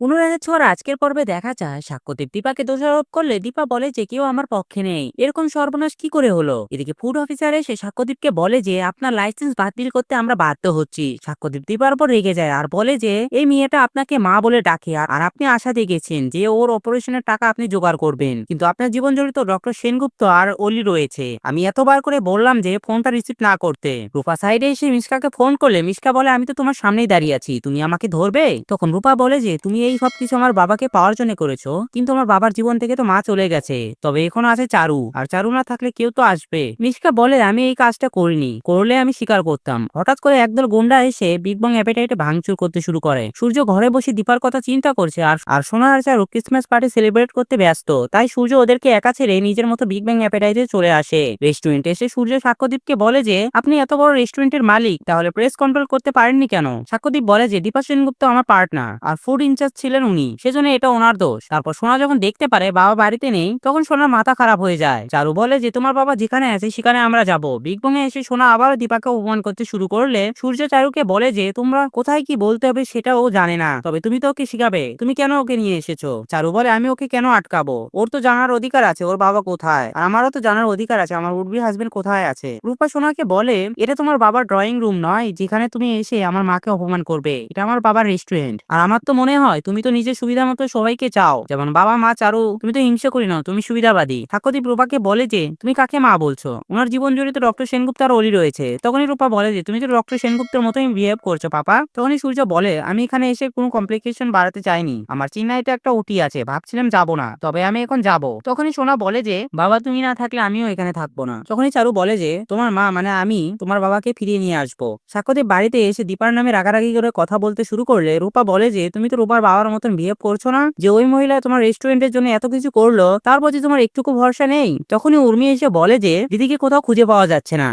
অনুরাগের ছোঁয়ার আজকের পর্বে দেখা যায় সাক্ষ্যদেব দীপাকে দোষারোপ করলে দীপা বলে যে কেউ আমার পক্ষে নেই। এরকম সর্বনাশ কি করে হলো? এদিকে ফুড অফিসার এসে সাক্ষ্যদীপকে বলে যে, আপনার লাইসেন্স বাতিল করতে আমরা বাধ্য হচ্ছি। সাক্ষ্যদীপ দীপার উপর রেগে যায় আর বলে যে, এই মেয়েটা আপনাকে মা বলে ডাকে আর আপনি আশা দিয়ে গেছেন যে ওর অপারেশনের টাকা আপনি জোগাড় করবেন। কিন্তু আপনার জীবন জড়িত ডক্টর সেনগুপ্ত আর অলি রয়েছে। আমি এতবার করে বললাম যে, ফোনটা রিসিভ না করতে। রূপা সাইডে এসে মিশকাকে ফোন করলে, মিশকা বলে, আমি তো তোমার সামনেই দাঁড়িয়ে আছি। তুমি আমাকে ধরবে? তখন রূপা বলে যে, তুমি এই সব কিছু আমার বাবাকে পাওয়ার জন্য করেছ। কিন্তু আমার বাবার জীবন থেকে তো মা চলে গেছে। তবে এখন আছে চারু। আর চারু না থাকলে কেউ তো আসবে। মিশকা বলে, আমি এই কাজটা করিনি। করলে আমি স্বীকার করতাম। হঠাৎ করে একদল গুন্ডা এসে বিগ বং অ্যাপেটাইটে ভাঙচুর করতে শুরু করে। সূর্য ঘরে বসে দীপার কথা চিন্তা করছে আর আর সোনা আর চারু ক্রিসমাস পার্টি সেলিব্রেট করতে ব্যস্ত। তাই সূর্য ওদেরকে একা ছেড়ে নিজের মতো বিগ ব্যাং অ্যাপেটাইটে চলে আসে। রেস্টুরেন্টে এসে সূর্য সাক্ষ্যদীপকে বলে যে, আপনি এত বড় রেস্টুরেন্টের মালিক। তাহলে প্রেস কন্ট্রোল করতে পারেননি কেন? সাক্ষ্যদীপ বলে যে, দীপা সেনগুপ্ত আমার পার্টনার আর ফুড ইনচার্জ ছিলেন উনি। সেজন্য এটা ওনার দোষ। তারপর সোনা যখন দেখতে পারে বাবা বাড়িতে নেই, তখন সোনার মাথা খারাপ হয়ে যায়। চারু বলে যে, তোমার বাবা যেখানে আছে সেখানে আমরা যাব। বিগ বং এসে সোনা আবার দীপাকে অপমান করতে শুরু করলে সূর্য চারুকে বলে যে, তোমরা কোথায় কি বলতে হবে সেটা ও জানে না। তবে তুমি তো ওকে শিখাবে। তুমি কেন ওকে নিয়ে এসেছ? চারু বলে, আমি ওকে কেন আটকাবো? ওর তো জানার অধিকার আছে। ওর বাবা কোথায়? আর আমারও তো জানার অধিকার আছে। আমার উডবি হাজবেন্ড কোথায় আছে? রূপা সোনাকে বলে, এটা তোমার বাবার ড্রয়িং রুম নয়। যেখানে তুমি এসে আমার মাকে অপমান করবে। এটা আমার বাবার রেস্টুরেন্ট আর আমার তো মনে হয় তুমি তো নিজের সুবিধা মতো সবাইকে চাও। যেমন বাবা, মা চারু, তুমি তো হিংসা করি না তুমি সুবিধাবাদী। ঠাকুরদীপ রূপাকে বলে যে, তুমি কাকে মা বলছো? ওনার জীবন জড়িত ডক্টর সেনগুপ্ত আর অলি রয়েছে। তখনই রূপা বলে যে, তুমি তো ডক্টর সেনগুপ্তের মতোই বিহেভ করছ, পাপা। তখনই সূর্য বলে, আমি এখানে এসে কোনো কমপ্লিকেশন বাড়াতে চাইনি। আমার চেন্নাইতে একটা ওটি আছে, ভাবছিলাম যাব না, তবে আমি এখন যাব। তখনই সোনা বলে যে, বাবা, তুমি না থাকলে আমিও এখানে থাকব না। তখনই চারু বলে যে, তোমার মা মানে আমি, তোমার বাবাকে ফিরিয়ে নিয়ে আসব। সাক্ষ্যদেব বাড়িতে এসে দীপার নামে রাগারাগি করে কথা বলতে শুরু করলে রূপা বলে যে, তুমি তো রূপার বাবার মতন বিহেভ করছ না? যে ওই মহিলা তোমার রেস্টুরেন্টের জন্য এত কিছু করল তারপর যে তোমার একটুকু ভরসা নেই? তখনই উর্মি এসে বলে যে, দিদিকে কোথাও খুঁজে পাওয়া যাচ্ছে না।